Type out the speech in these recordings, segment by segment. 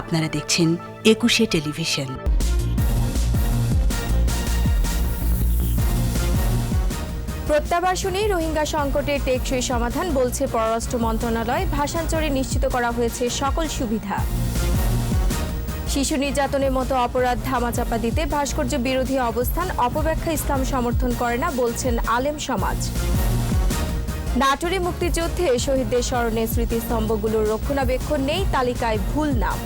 আপনারা দেখছেন একুশে টেলিভিশন। প্রত্যাবাসনে রোহিঙ্গা সংকটের টেকসই সমাধান বলছে পররাষ্ট্র মন্ত্রণালয়। ভাষান্তরে নিশ্চিত করা হয়েছে সকল সুবিধা। শিশু নির্যাতনের মতো অপরাধ ধামাচাপা দিতে ভাস্কর্য বিরোধী অবস্থান অপব্যাখ্যা ইসলাম সমর্থন করে না বলছেন আলেম সমাজ। নাটোরে মুক্তিযুদ্ধে শহীদদের স্মরণে স্মৃতিস্তম্ভগুলোর রক্ষণাবেক্ষণ নেই তালিকায় ভুল নাম।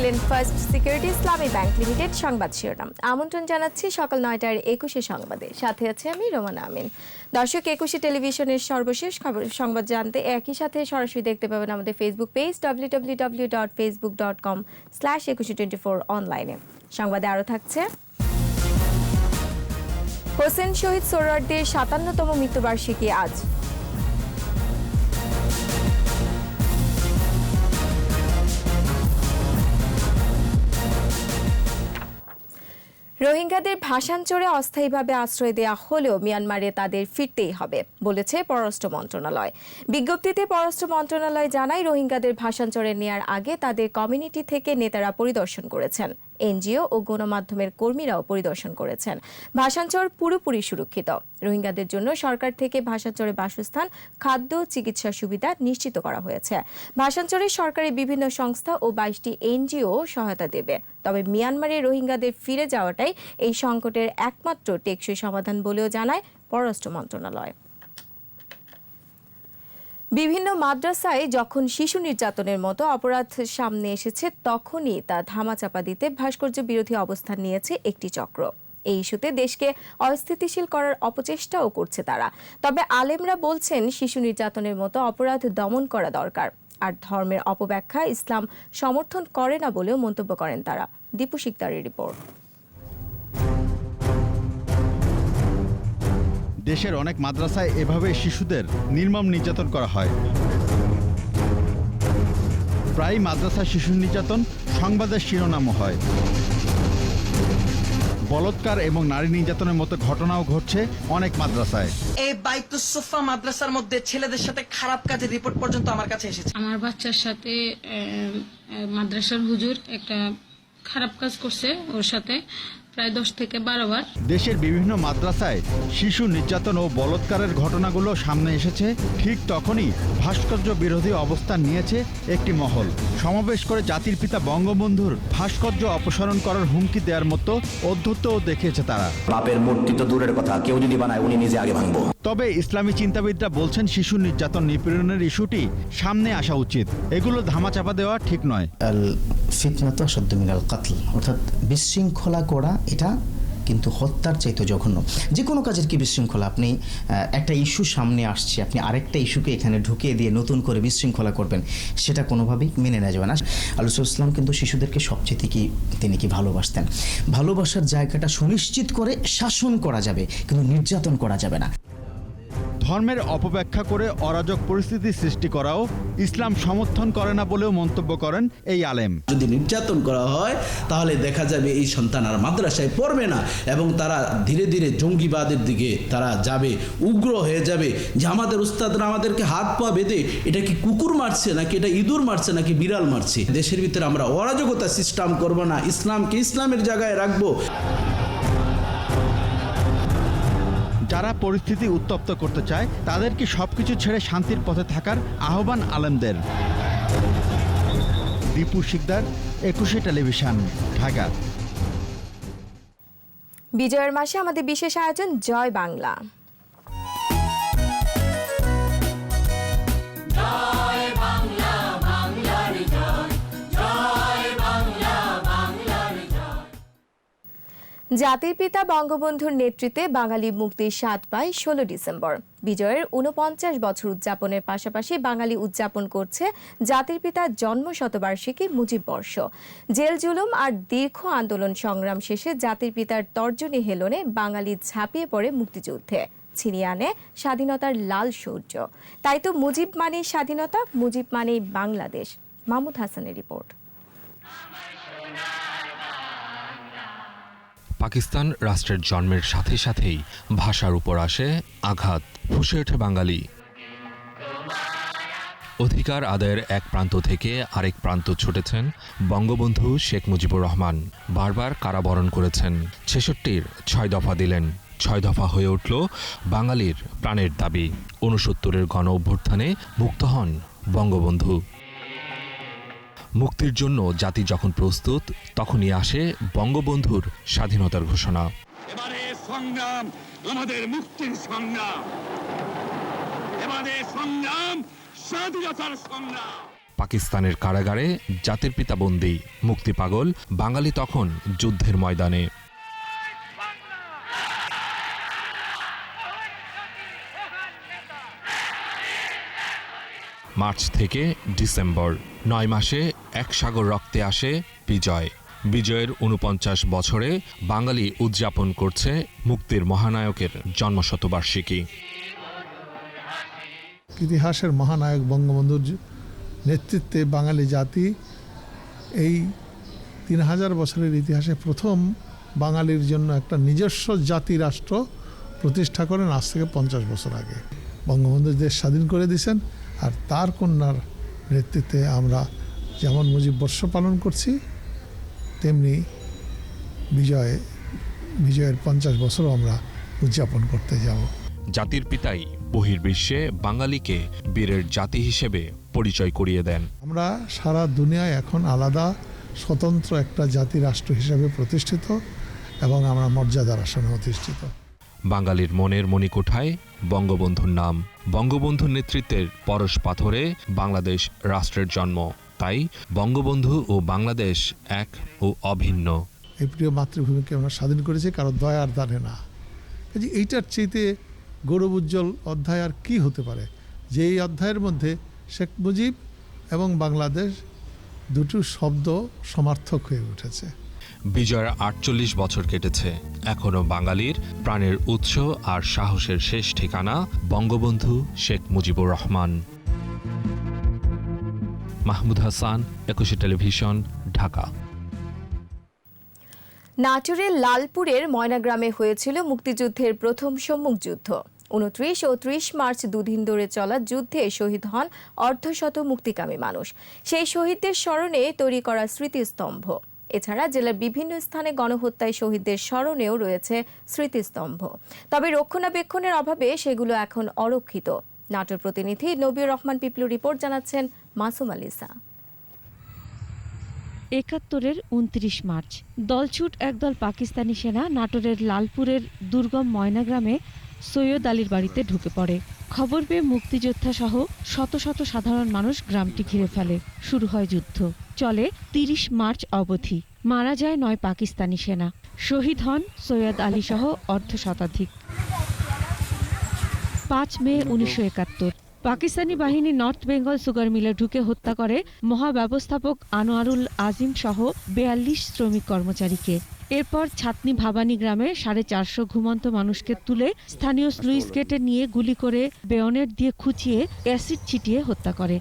শুনছিলেন first security Islami bank limited সংবাদ শিরোনাম। আমন্ত্রণ জানাচ্ছি সকাল নয়টার একুশে সংবাদে। সাথে আছে আমি, রোমানা আমিন। দর্শক, একুশে টেলিভিশনের সর্বশেষ খবর, সংবাদ জানতে একই সাথে সরাসরি দেখতে পাবেন আমাদের Facebook page W W W dot Facebook dot com slash Ekushey twenty four অনলাইনে সংবাদে আরও থাকছে। হোসেন শহীদ সোহরার্দের সাতান্নতম মৃত্যুবার্ষিকী আজ। রোহিঙ্গাদের ভাষাঞ্চরে অস্থায়ীভাবে আশ্রয় দেওয়া হলেও মিয়ানমারে তাদের ফিরতেই হবে, বলেছে পররাষ্ট্র মন্ত্রণালয়। বিজ্ঞপ্তিতে পররাষ্ট্র মন্ত্রণালয় জানায়, রোহিঙ্গাদের ভাষাঞ্চরে নেয়ার আগে তাদের কমিউনিটি থেকে নেতারা পরিদর্শন করেছেন। এনজিও ও গণমাধ্যমের কর্মীরাও পরিদর্শন করেছেন। ভাষাঞ্চর পুরোপুরি সুরক্ষিত। রোহিঙ্গাদের জন্য সরকার থেকে ভাষাঞ্চরে বাসস্থান, খাদ্য, চিকিৎসা সুবিধা নিশ্চিত করা হয়েছে। ভাষাঞ্চরে সরকারি বিভিন্ন সংস্থা ও বাইশটি এনজিও সহায়তা দেবে। তবে মিয়ানমারে রোহিঙ্গাদের ফিরে যাওয়াটাই এই সংকটের একমাত্র টেকসই সমাধান বলেও জানায় পররাষ্ট্র মন্ত্রণালয়। বিভিন্ন মাদ্রাসায় যখন শিশু নির্যাতনের মতো অপরাধ সামনে এসেছে, তখনই তা ধামাচাপা দিতে ভাস্কর্য বিরোধী অবস্থান নিয়েছে একটি চক্র। এই ইস্যুতে দেশকে অস্থিতিশীল করার অপচেষ্টাও করছে তারা। তবে আলেমরা বলছেন, শিশু নির্যাতনের মতো অপরাধ দমন করা দরকার। আর ধর্মের অপব্যাখ্যা ইসলাম সমর্থন করে না বলেও মন্তব্য করেন তারা। দীপু শিকদারের রিপোর্ট। দেশের অনেক মাদ্রাসায় এভাবে শিশুদের নির্মম নির্যাতন করা হয়। প্রায় মাদ্রাসা শিশু নির্যাতন সংবাদের শিরোনামও হয়। বলৎকার এবং নারী নির্যাতনের মতো ঘটনাও ঘটছে অনেক মাদ্রাসায়। এই বাইতুসোফা মাদ্রাসার মধ্যে ছেলেদের সাথে খারাপ কাজের রিপোর্ট পর্যন্ত আমার কাছে এসেছে। আমার বাচ্চার সাথে মাদ্রাসার হুজুর একটা খারাপ কাজ করছে ওর সাথে। প্রায় দশ থেকে বারো বার। দেশের বিভিন্ন মাদ্রাসায় শিশু নির্যাতন ও বলৎকারের ঘটনাগুলো সামনে এসেছে। ঠিক তখনই ভাস্কর্য বিরোধী অবস্থান নিয়েছে একটি মহল। সমাবেশ করে জাতির পিতা বঙ্গবন্ধুর ভাস্কর্য অপসারণ করার হুমকি দেওয়ার মতো অধ্যত্তও দেখিয়েছে তারা। বাপের মূর্তি তো দূরের কথা কেউ যদি বানায় উনি নিজে আগে ভাঙবো। তবে ইসলামী চিন্তাবিদরা বলছেন শিশু নির্যাতন নিপীড়নের ইস্যুটি সামনে আসা উচিত। এগুলো ধামাচাপা দেওয়া ঠিক নয়। মিনাল কাতল অর্থাৎ বিশৃঙ্খলা করা এটা কিন্তু হত্যার চাইতে জঘন্য। যে কোনো কাজের কি বিশৃঙ্খলা, আপনি একটা ইস্যু সামনে আসছে, আপনি আরেকটা ইস্যুকে এখানে ঢুকিয়ে দিয়ে নতুন করে বিশৃঙ্খলা করবেন, সেটা কোনোভাবেই মেনে নেওয়া যাবে না। আলুসুল ইসলাম কিন্তু শিশুদেরকে সবচেয়ে কি, তিনি কি ভালোবাসতেন? ভালোবাসার জায়গাটা সুনিশ্চিত করে শাসন করা যাবে, কিন্তু নির্যাতন করা যাবে না। ধর্মের অপব্যাখ্যা করে অরাজক পরিস্থিতি সৃষ্টি করাও ইসলাম সমর্থন করে না বলেও মন্তব্য করেন এই আলেম। যদি নির্যাতন করা হয়, তাহলে দেখা যাবে এই সন্তান আর মাদ্রাসায় পড়বে না এবং তারা ধীরে ধীরে জঙ্গিবাদের দিকে তারা যাবে, উগ্র হয়ে যাবে। যে আমাদের উস্তাদরা আমাদেরকে হাত পা বেঁধে এটা কি কুকুর মারছে, নাকি এটা ইঁদুর মারছে, নাকি বিড়াল মারছে? দেশের ভিতরে আমরা অরাজকতা সিস্টেম করব না, ইসলামকে ইসলামের জায়গায় রাখব। যারা পরিস্থিতি উত্তপ্ত করতে চায়, তাদেরকে সবকিছু ছেড়ে শান্তির পথে থাকার আহ্বান আলেমদের। দীপু শিকদার, একুশে টেলিভিশন, ঢাকা। বিজয়ের মাসে আমাদের বিশেষ আয়োজন জয় বাংলা। জাতির পিতা বঙ্গবন্ধুর নেতৃত্বে বাঙালি মুক্তির স্বাদ পায় ষোলো ডিসেম্বর। বিজয়ের উনপঞ্চাশ বছর উদযাপনের পাশাপাশি বাঙালি উদযাপন করছে জাতির পিতার জন্ম শতবার্ষিকী মুজিব বর্ষ। জেল জুলুম আর দীর্ঘ আন্দোলন সংগ্রাম শেষে জাতির পিতার তর্জনী হেলনে বাঙালি ঝাঁপিয়ে পড়ে মুক্তিযুদ্ধে। ছিনিয়ে আনে স্বাধীনতার লাল সূর্য। তাই তো মুজিব মানেই স্বাধীনতা, মুজিব মানেই বাংলাদেশ। মাহমুদ হাসানের রিপোর্ট। পাকিস্তান রাষ্ট্রের জন্মের সাথে সাথেই ভাষার উপর আসে আঘাত। ফুসে ওঠে বাঙালি। অধিকার আদায়ের এক প্রান্ত থেকে আরেক প্রান্ত ছুটেছেন বঙ্গবন্ধু শেখ মুজিবুর রহমান। বারবার কারাবরণ করেছেন। ছেষট্টির ছয় দফা দিলেন। ছয় দফা হয়ে উঠল বাঙালির প্রাণের দাবি। ঊনসত্তরের গণ অভ্যুত্থানে মুক্ত হন বঙ্গবন্ধু। মুক্তির জন্য জাতি যখন প্রস্তুত তখনই আসে বঙ্গবন্ধুর স্বাধীনতার ঘোষণা। এবারে সংগ্রাম আমাদের মুক্তির সংগ্রাম। এবারে সংগ্রাম স্বাধীনতার সংগ্রাম। পাকিস্তানের কারাগারে জাতির পিতা বন্দী মুক্তি পাগল বাঙালি তখন যুদ্ধের ময়দানে। মার্চ থেকে ডিসেম্বর। নয় মাসে এক সাগর রক্তে আসে বিজয়। বিজয়ের উনপঞ্চাশ বছরে বাঙালি উদযাপন করছে মুক্তির মহানায়কের জন্মশতবার্ষিকী। ইতিহাসের মহানায়ক বঙ্গবন্ধুর নেতৃত্বে বাঙালি জাতি এই তিন হাজার বছরের ইতিহাসে প্রথম বাঙালির জন্য একটা নিজস্ব জাতি রাষ্ট্র প্রতিষ্ঠা করেন আজ থেকে পঞ্চাশ বছর আগে। বঙ্গবন্ধু দেশ স্বাধীন করে দিয়েছেন। আর তার কন্যার নেতৃত্বে আমরা যেমন মুজিব বর্ষ পালন করছি তেমনি বিজয় বিজয়ের পঞ্চাশ বছরও আমরা উদযাপন করতে যাব। জাতির পিতাই বহির্বিশ্বে বাঙালিকে বীরের জাতি হিসেবে পরিচয় করিয়ে দেন। আমরা সারা দুনিয়ায় এখন আলাদা স্বতন্ত্র একটা জাতি রাষ্ট্র হিসেবে প্রতিষ্ঠিত এবং আমরা মর্যাদার আসনে অধিষ্ঠিত। বাঙালির মনের মণিকোঠায় বঙ্গবন্ধুর নাম। বঙ্গবন্ধুর নেতৃত্বের পরশ পাথরে বাংলাদেশ রাষ্ট্রের জন্ম। তাই বঙ্গবন্ধু ও বাংলাদেশ এক ও অভিন্ন। এই প্রিয় মাতৃভূমিকে আমরা স্বাধীন করেছি, কারও দয়ার দানে না। কাজে এইটার চেয়েতে গৌরব উজ্জ্বল অধ্যায় আর কি হতে পারে? যে এই অধ্যায়ের মধ্যে শেখ মুজিব এবং বাংলাদেশ দুটো শব্দ সমার্থক হয়ে উঠেছে। বিজয়ের আটচল্লিশ বছর কেটেছে। এখনও বাঙালির প্রাণের উৎস আর সাহসের শেষ ঠিকানা বঙ্গবন্ধু শেখ মুজিবুর রহমান। মাহমুদ হাসান, একুশে টেলিভিশন, ঢাকা। নাটোরের লালপুরের ময়নাগ্রামে হয়েছিল মুক্তিযুদ্ধের প্রথম সম্মুখ যুদ্ধ। উনত্রিশ ও ত্রিশ মার্চ দুদিন ধরে চলা যুদ্ধে শহীদ হন অর্ধশত মুক্তিকামী মানুষ। সেই শহীদদের স্মরণে তৈরি করা স্মৃতিস্তম্ভ। এছাড়া জেলার বিভিন্ন স্থানে গণহত্যায় শহীদদের স্মরণেও রয়েছে স্মৃতিস্তম্ভ। তবে রক্ষণাবেক্ষণের অভাবে সেগুলো এখন অরক্ষিত। নাটোর প্রতিনিধি নবিউর রহমান পিপলু রিপোর্ট জানাচ্ছেন মাসুম আলিসা। একাত্তরের উনত্রিশ মার্চ। দলছুট একদল পাকিস্তানি সেনা নাটোরের লালপুরের দুর্গম ময়নাগ্রামে সৈয়দ আলীর বাড়িতে ঢুকে পড়ে। খবর পেয়ে মুক্তিযোদ্ধা সহ শত শত সাধারণ মানুষ গ্রামটি ঘিরে ফেলে। শুরু হয় যুদ্ধ। চলে তিরিশ মার্চ অবধি। মারা যায় নয় পাকিস্তানি সেনা। শহীদ হন সৈয়দ আলী সহ অর্ধ শতাধিক। পাঁচ মে উনিশশো একাত্তর। পাকিস্তানি বাহিনী নর্থ বেঙ্গল সুগার মিলে ঢুকে হত্যা করে মহাব্যবস্থাপক আনোয়ারুল আজিম সহ বেয়াল্লিশ শ্রমিক কর্মচারীকে। এরপর ছাতনি ভাবানী গ্রামে সাড়ে চারশো ঘুমন্ত মানুষকে তুলে স্থানীয় স্লুইস গেটে নিয়ে গুলি করে বেয়নেট দিয়ে খুঁচিয়ে অ্যাসিড ছিটিয়ে হত্যা করে।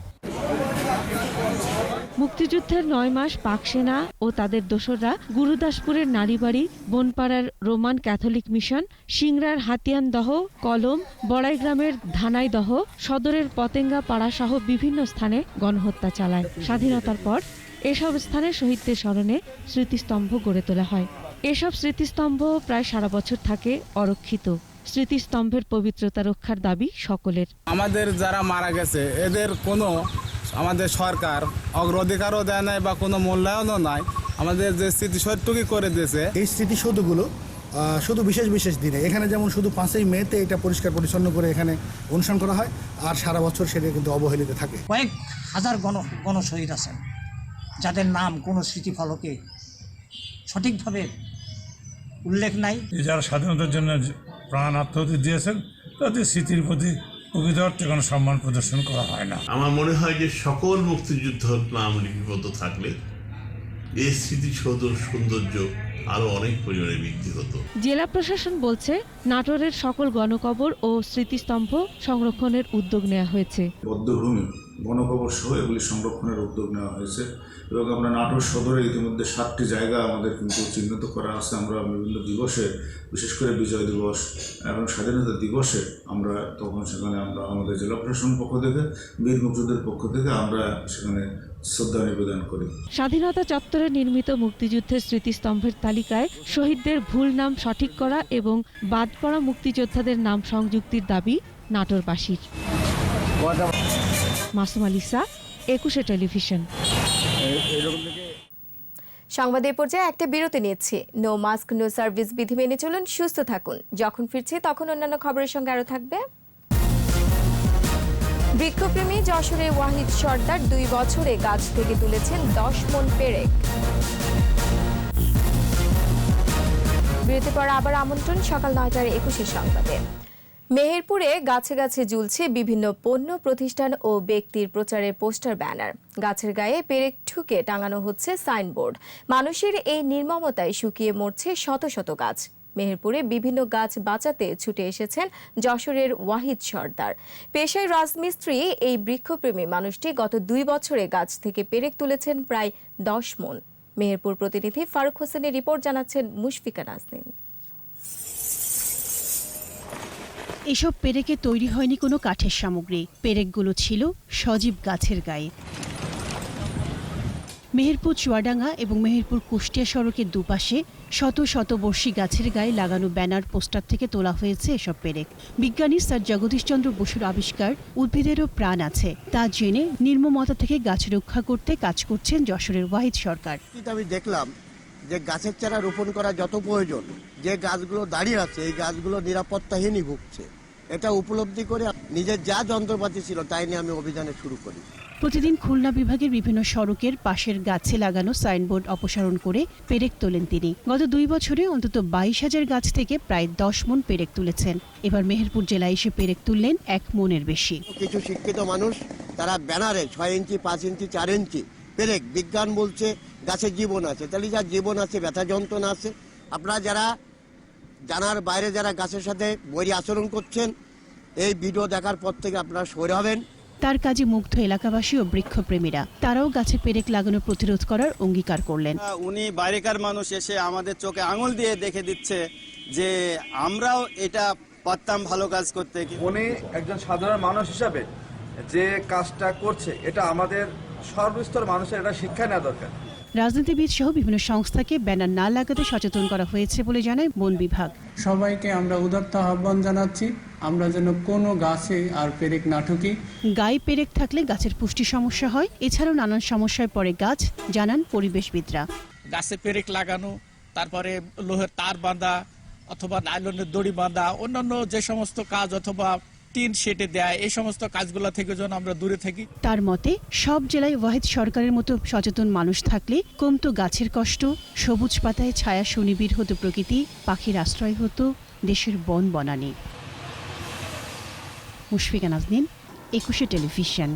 মুক্তিযুদ্ধের নয় মাস পাক সেনা ও তাদের দোসররা গুরুদাসপুরের নারীবাড়ি, বনপাড়ার রোমান ক্যাথলিক মিশন, সিংড়ার হাতিয়ানদহ কলম, বড়াই বড়াইগ্রামের ধানাইদহ সদরের পতেঙ্গা পাড়া সহ বিভিন্ন স্থানে গণহত্যা চালায়। স্বাধীনতার পর এসব স্থানে শহীদদের স্মরণে স্মৃতিস্তম্ভ গড়ে তোলা হয়। এসব স্মৃতিস্তম্ভ প্রায় সারা বছর থাকে অরক্ষিত। স্মৃতিস্তম্ভের পবিত্রতা রক্ষার দাবি সকলের। আমাদের যারা মারা গেছে এদের কোনো আমাদের সরকার অগ্রাধিকারও দেয় নাই বা কোনো মূল্যায়নও নাই। আমাদের যে স্মৃতিসৌধটুকুই করে দিয়েছে এই স্মৃতিসৌধগুলো শুধু বিশেষ বিশেষ দিনে। এখানে যেমন শুধু পাঁচই মেতে এটা পরিষ্কার পরিচ্ছন্ন করে এখানে অনুষ্ঠান করা হয় আর সারা বছর সেটা কিন্তু অবহেলিত থাকে। কয়েক হাজার গণ গণশহীদ আছেন যাদের নাম কোনো স্মৃতিফলকে সঠিকভাবে উল্লেখ নাই। যারা স্বাধীনতার জন্য প্রাণ আত্মহতি দিয়েছেন তাদের স্মৃতির প্রতি প্রকৃত অর্থে কোনো সম্মান প্রদর্শন করা হয় না। আমার মনে হয় যে সকল মুক্তিযুদ্ধ নাম লিপিবদ্ধ থাকলে এই স্মৃতিসৌধ সৌন্দর্য আরও অনেক পরিমাণে বৃদ্ধি হতো। জেলা প্রশাসন বলছে নাটোরের সকল গণকবর ও স্মৃতিস্তম্ভ সংরক্ষণের উদ্যোগ নেওয়া হয়েছে। বদ্ধভূমি গণকবর সহ এগুলি সংরক্ষণের উদ্যোগ নেওয়া হয়েছে এবং আমরা নাটোর সদরে ইতিমধ্যে সাতটি জায়গা আমাদের কিন্তু চিহ্নিত করা আছে। আমরা বিভিন্ন দিবসে, বিশেষ করে বিজয় দিবস এবং স্বাধীনতা দিবসে আমরা তখন সেখানে আমরা আমাদের জেলা প্রশাসন পক্ষ থেকে, বীর মুক্তিযুদ্ধের পক্ষ থেকে আমরা সেখানে শ্রদ্ধা নিবেদন করি। স্বাধীনতা চত্বরে নির্মিত মুক্তিযুদ্ধের স্মৃতিস্তম্ভের তালিকায় শহীদদের ভুল নাম সঠিক করা এবং বাদ পড়া মুক্তিযোদ্ধাদের নাম সংযুক্তির দাবি নাটোরবাসীর। মাসুম আলিসা একুশে টেলিভিশন। সংবাদ এই পর্যায়ে একটা বিরতি নিচ্ছি। নো মাস্ক নো সার্ভিস বিধি মেনে চলুন, সুস্থ থাকুন। যখন ফিরছি, তখন অন্যান্য খবরের সঙ্গে আরও থাকবে। বৃক্ষপ্রেমী যশোরে ওয়াহিদ সর্দার দুই বছরে গাছ থেকে তুলেছেন দশ মন পেরেক। বিরতি পর আবার আমন্ত্রণ, সকাল নয়টার একুশে সংবাদে। মেহেরপুরে গাছে গাছে ঝুলছে বিভিন্ন পণ্য প্রতিষ্ঠান ও ব্যক্তির প্রচারের পোস্টার ব্যানার। গাছের গায়ে পেরেক ঠুকে টাঙানো হচ্ছে সাইনবোর্ড। মানুষের এই নির্মমতায় শুকিয়ে মরছে শত শত গাছ। মেহেরপুরে বিভিন্ন গাছ বাঁচাতে ছুটে এসেছেন যশোরের ওয়াহিদ সর্দার। পেশায় রাজমিস্ত্রি এই বৃক্ষপ্রেমী মানুষটি গত দুই বছরে গাছ থেকে পেরেক তুলেছেন প্রায় দশ মন। মেহেরপুর প্রতিনিধি ফারুক হোসেনের রিপোর্ট জানাচ্ছেন মুশফিকা নাজনীন। এসব পেরেকে তৈরি হয়নি কোনো কাঠের সামগ্রী। পেরেকগুলো ছিল সজীব গাছের গায়ে। মেহেরপুর চুয়াডাঙ্গা এবং মেহেরপুর কুষ্টিয়া সড়কের দুপাশে শত শত বর্ষী গাছের গায়ে লাগানো ব্যানার, পোস্টার থেকে তোলা হয়েছে এসব পেরেক। বিজ্ঞানী স্যার জগদীশচন্দ্র বসুর আবিষ্কার উদ্ভিদেরও প্রাণ আছে। তা জেনে নির্মমতা থেকে গাছ রক্ষা করতে কাজ করছেন যশোরের ওয়াহিদ সরকার। আমি দেখলাম যে গাছের চারা রোপণ করা যত প্রয়োজন, যে গাছগুলো দাঁড়িয়ে আছে, এই গাছগুলো নিরাপত্তাহীনই ভুগছে। এটা উপলব্ধি করে নিজের যা যন্ত্রপাতি ছিল তাই নিয়ে আমি অভিযানে শুরু করি। প্রতিদিন খুলনা বিভাগের বিভিন্ন সড়কের পাশের গাছে লাগানো সাইনবোর্ড অপসারণ করে পেরেক তোলেন তিনি। গত দুই বছরে অন্তত বাইশ হাজার গাছ থেকে প্রায় দশ মন পেরেক তুলেছেন। এবার মেহেরপুর জেলায় এসে পেরেক তুললেন এক মনের বেশি। কিছু শিক্ষিত মানুষ তারা ব্যানারে ছয় ইঞ্চি পাঁচ ইঞ্চি চার ইঞ্চি পেরেক। বিজ্ঞান বলছে গাছের জীবন আছে। তাহলে যার জীবন আছে ব্যথা যন্ত্রণা আছে। আপনারা যারা জানার বাইরে যারা গাছের সাথে বৈরী আচরণ করছেন এই ভিডিও দেখার পর থেকে আপনারা সরে হবেন। তার কাজে মুগ্ধ এলাকাবাসী ও বৃক্ষপ্রেমীরা। তারাও গাছে পেরেক লাগানো প্রতিরোধ করার অঙ্গীকার করলেন। উনি বাইরেকার মানুষ এসে আমাদের চোখে আঙুল দিয়ে দেখে দিচ্ছে যে আমরাও এটা পারতাম ভালো কাজ করতে। উনি একজন সাধারণ মানুষ হিসাবে যে কাজটা করছে এটা আমাদের সর্বস্তর মানুষের এটা শিক্ষা নেওয়া দরকার। রাজনীতিবিদ সহ বিভিন্ন সংস্থাকে ব্যানার না লাগাতে সচেতন করা হয়েছে বলে জানায় বন বিভাগ। সবাইকে আমরা উদাত্ত আহ্বান জানাচ্ছি আমরা যেন কোনো গাছে আর পেরেক না ঠুকি। গায়ে পেরেক থাকলে গাছের পুষ্টি সমস্যা হয় এছাড়াও নানান সমস্যায় পড়ে গাছ জানান পরিবেশবিদরা। গাছে পেরেক লাগানো তারপরে লোহের তার বাঁধা অথবা নাইলনের দড়ি বাঁধা অন্যান্য যে সমস্ত কাজ অথবা টিন সেটে দেয়, এই সমস্ত কাজগুলো থেকে যেন আমরা দূরে থাকি। তার মতে, সব জেলায় ওয়াহিদ সরকারের মতো সচেতন মানুষ থাকলে কমতো গাছের কষ্ট, সবুজ পাতায় ছায়া সুনিবিড় হতো প্রকৃতি, পাখির আশ্রয় হতো দেশের বন বনানী। মুশফিকা নাজনীন একুশে টেলিভিশন।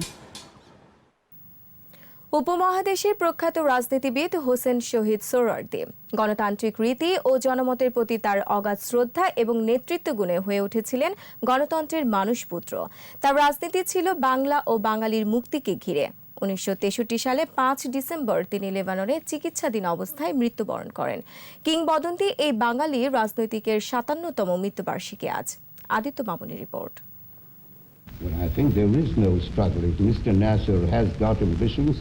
উপমহাদেশের প্রখ্যাত রাজনীতিবিদ হোসেন শহীদ সোহরাওয়ার্দী গণতান্ত্রিক রীতি ও জনমতের প্রতি তার অগাধ শ্রদ্ধা এবং নেতৃত্ব গুণে হয়ে উঠেছিলেন গণতন্ত্রের মানুষপুত্র তার রাজনীতি ছিল বাংলা ও বাঙালির মুক্তিকে ঘিরে উনিশশো তেষট্টি সালে পাঁচ ডিসেম্বর তিনি লেবাননে চিকিৎসাধীন অবস্থায় মৃত্যুবরণ করেন কিংবদন্তি এই বাঙালি রাজনৈতিকের সাতান্নতম মৃত্যুবার্ষিকী আজ Aditya Mamuni report Well, I think there is no struggle. If Mr. Nasser has got ambitions,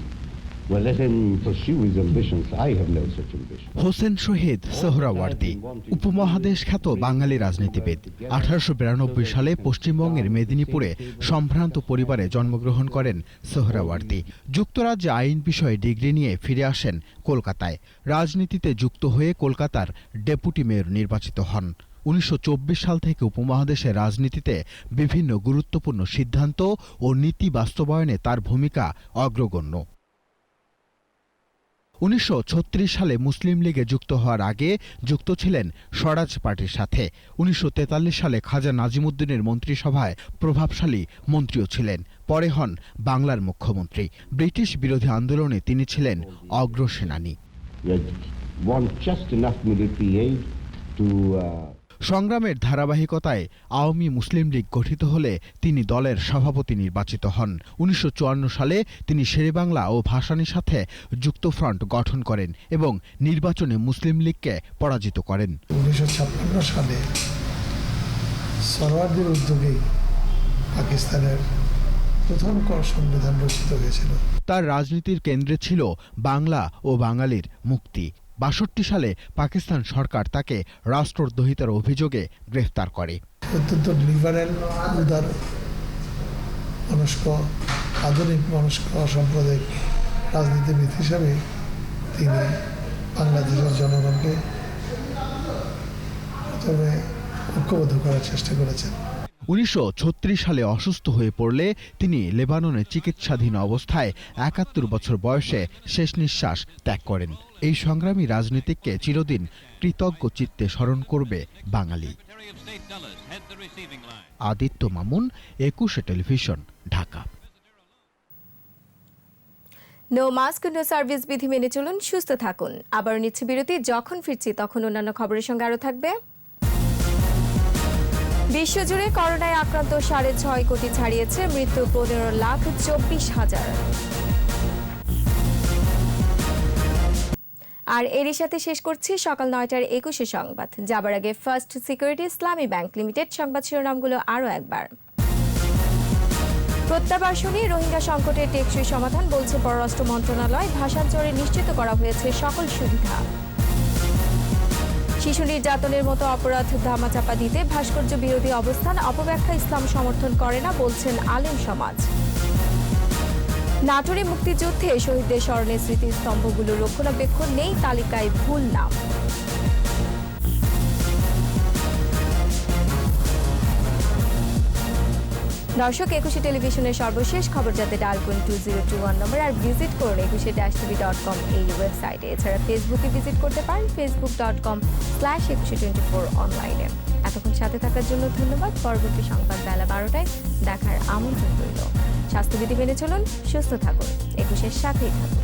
Hossain Shahid Suhrawardy, উপমহাদেশ খ্যাত বাঙালি রাজনীতিবিদ। আঠারোশো বিরানব্বই সালে পশ্চিমবঙ্গের মেদিনীপুরে সম্ভ্রান্ত পরিবারে জন্মগ্রহণ করেন সোহরাওয়ার্দী। যুক্তরাজ্যে আইন বিষয়ে ডিগ্রি নিয়ে ফিরে আসেন কলকাতায়। রাজনীতিতে যুক্ত হয়ে কলকাতার ডেপুটি মেয়র নির্বাচিত হন। উনিশশো চব্বিশ সাল থেকে উপমহাদেশের রাজনীতিতে বিভিন্ন গুরুত্বপূর্ণ সিদ্ধান্ত ও নীতি বাস্তবায়নে তার ভূমিকা অগ্রগণ্য। উনিশশো ছত্রিশ সালে মুসলিম লীগে যুক্ত হওয়ার আগে যুক্ত ছিলেন স্বরাজ পার্টির সাথে। উনিশশো তেতাল্লিশ সালে খাজা নাজিমুদ্দিনের মন্ত্রিসভায় প্রভাবশালী মন্ত্রীও ছিলেন। পরে হন বাংলার মুখ্যমন্ত্রী। ব্রিটিশ বিরোধী আন্দোলনে তিনি ছিলেন অগ্রসেনানী। সংগ্রামের ধারাবাহিকতায় আওয়ামী মুসলিম লীগ গঠিত হলে তিনি দলের সভাপতি নির্বাচিত হন। উনিশশো চুয়ান্ন সালে তিনি শেরেবাংলা ও ভাসানীর সাথে যুক্তফ্রন্ট গঠন করেন এবং নির্বাচনে মুসলিম লীগকে পরাজিত করেন। উনিশশো ছাপ্পান্ন সালে সরওয়ার্দের উদ্যোগেই পাকিস্তানের প্রথম সংবিধান রচিত হয়েছিল। তার রাজনীতির কেন্দ্রে ছিল বাংলা ও বাঙালির মুক্তি। বাষট্টি সালে পাকিস্তান সরকার তাকে রাষ্ট্রদ্রোহিতার অভিযোগে গ্রেফতার করে। অত্যন্ত লিবারেল উদার মনস্ক, আধুনিক মনস্ক অসাম্প্রদায়িক রাজনীতিবিদ হিসাবে তিনি বাংলাদেশের জনগণকে প্রথমে ঐক্যবদ্ধ করার চেষ্টা করেছেন। উনিশশো ছত্রিশ সালে অসুস্থ হয়ে পড়লে তিনি লেবাননে চিকিৎসাধীন অবস্থায় একাত্তর বছর বয়সে শেষ নিঃশ্বাস ত্যাগ করেন। এই সংগ্রামী রাজনীতিককে চিরদিন কৃতজ্ঞ চিত্তে স্মরণ করবে বাঙালি। Aditya Mamun, Ekushey television, Dhaka. No mask no service বিধি মেনে চলুন, সুস্থ থাকুন। আবার নিচ্ছে বিরতি, যখন ফিরছি তখন অন্যান্য খবরের সঙ্গে আরও থাকবে বিশ্বজুড়ে করোনায় আক্রান্ত সাড়ে ছয় কোটি ছাড়িয়েছে, মৃত্যু পনেরো লাখ চব্বিশ হাজার। আর এরই সাথে শেষ করছি সকাল নয়টার একুশে সংবাদ। যাবার আগে first security Islami bank limited সংবাদ শিরোনামগুলো আরও একবার। প্রত্যাবাসনে রোহিঙ্গা সংকটের টেকসই সমাধান বলছে পররাষ্ট্র মন্ত্রণালয়। ভাষান্তরে নিশ্চিত করা হয়েছে সকল সুবিধা। শিশু নির্যাতনের মতো অপরাধ ধামাচাপা দিতে ভাস্কর্য বিরোধী অবস্থান অপব্যাখ্যা ইসলাম সমর্থন করে না বলছেন আলেম সমাজ। নাটোরে মুক্তিযুদ্ধে শহীদদের স্মরণে স্মৃতিস্তম্ভগুলো রক্ষণাবেক্ষণ নেই, তালিকায় ভুল নাম। দর্শক, একুশে টেলিভিশনের সর্বশেষ খবর যাতে ডাল করুন টু জিরো টু ওয়ান নম্বর আর ভিজিট করুন Ekushey dash TV dot com এই ওয়েবসাইটে। এছাড়া ফেসবুকে ভিজিট করতে পারেন Facebook dot com slash Ekushey twenty four অনলাইনে। এতক্ষণ সাথে থাকার জন্য ধন্যবাদ। পরবর্তী সংবাদ বেলা বারোটায় দেখার আমন্ত্রণ রইল। স্বাস্থ্যবিধি মেনে চলুন, সুস্থ থাকুন। একুশের সাথেই থাকুন।